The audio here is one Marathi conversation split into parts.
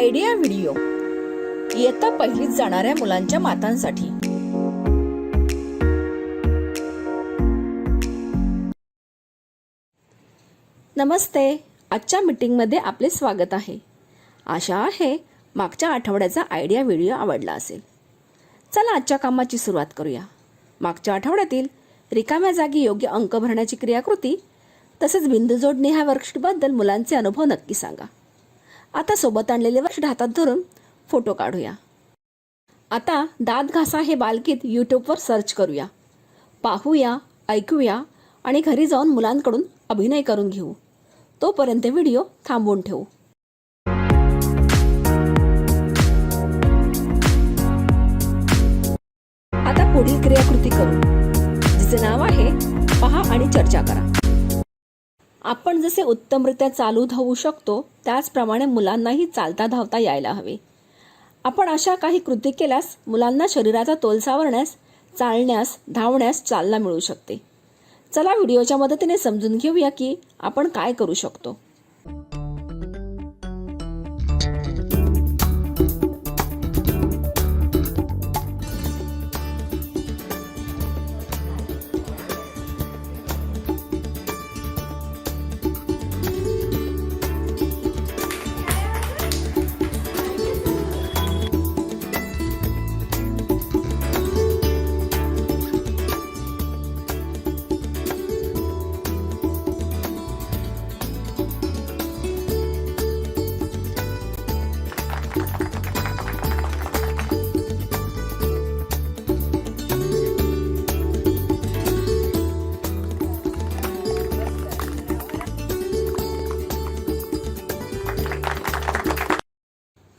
आयडिया व्हिडिओ इयत्ता पहिलीत जाणाऱ्या मुलांच्या मातांसाठी. नमस्ते. आजच्या मीटिंगमध्ये आपले स्वागत आहे. आशा आहे मागच्या आठवड्याचा आयडिया व्हिडिओ आवडला असेल. चला आजच्या कामाची सुरुवात करूया. मागच्या आठवड्यातील रिकाम्या जागी योग्य अंक भरण्याची क्रियाकृती तसेच बिंदू जोडणी ह्या वर्कशीटबद्दल मुलांचे अनुभव नक्की सांगा. आता सोबत आणलेले वर्ष हातात धरून फोटो काढूया. आता दात घासा हे बालगीत यूट्यूबवर सर्च करूया. पाहूया ऐकूया आणि घरी जाऊन मुलांकडून अभिनय करून घेऊ. तोपर्यंत व्हिडिओ थांबवून ठेवू. आता पुढील क्रियाकृती करू. जिचे नाव आहे पहा आणि चर्चा करा. आपण जसे उत्तमरित्या चालू धावू शकतो त्याचप्रमाणे मुलांनाही चालता धावता यायला हवे. आपण अशा काही कृती केल्यास मुलांना शरीराचा तोल सावरण्यास चालण्यास धावण्यास चालना मिळू शकते. चला व्हिडिओच्या मदतीने समजून घेऊया की आपण काय करू शकतो.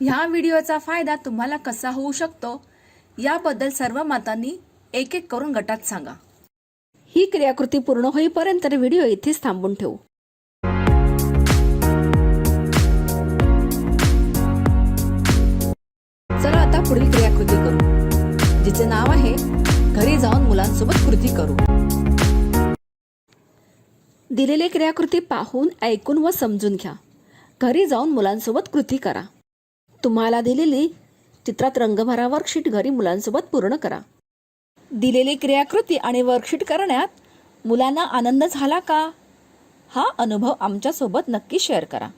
ह्या व्हिडिओचा फायदा तुम्हाला कसा होऊ शकतो याबद्दल सर्व मातांनी एक एक करून गटात सांगा. ही क्रियाकृती पूर्ण होईपर्यंत व्हिडिओ इथेच थांबून ठेवू. चला आता पुढील क्रियाकृती करू जिचे नाव आहे घरी जाऊन मुलांसोबत कृती करू. दिलेली क्रियाकृती पाहून ऐकून व समजून घ्या. घरी जाऊन मुलांसोबत कृती करा. तुम्हाला दिलेली चित्रात रंगभरा वर्कशीट घरी मुलांसोबत पूर्ण करा. दिलेली क्रियाकृती आणि वर्कशीट करण्यात मुलांना आनंद झाला का? हा अनुभव आमच्यासोबत नक्की शेअर करा.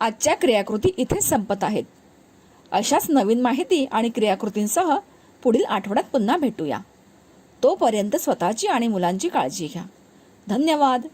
आजच्या क्रियाकृती इथे संपत आहेत. अशाच नवीन माहिती आणि क्रियाकृतींसह पुढील आठवड्यात पुन्हा भेटूया. तोपर्यंत स्वतःची आणि मुलांची काळजी घ्या. धन्यवाद.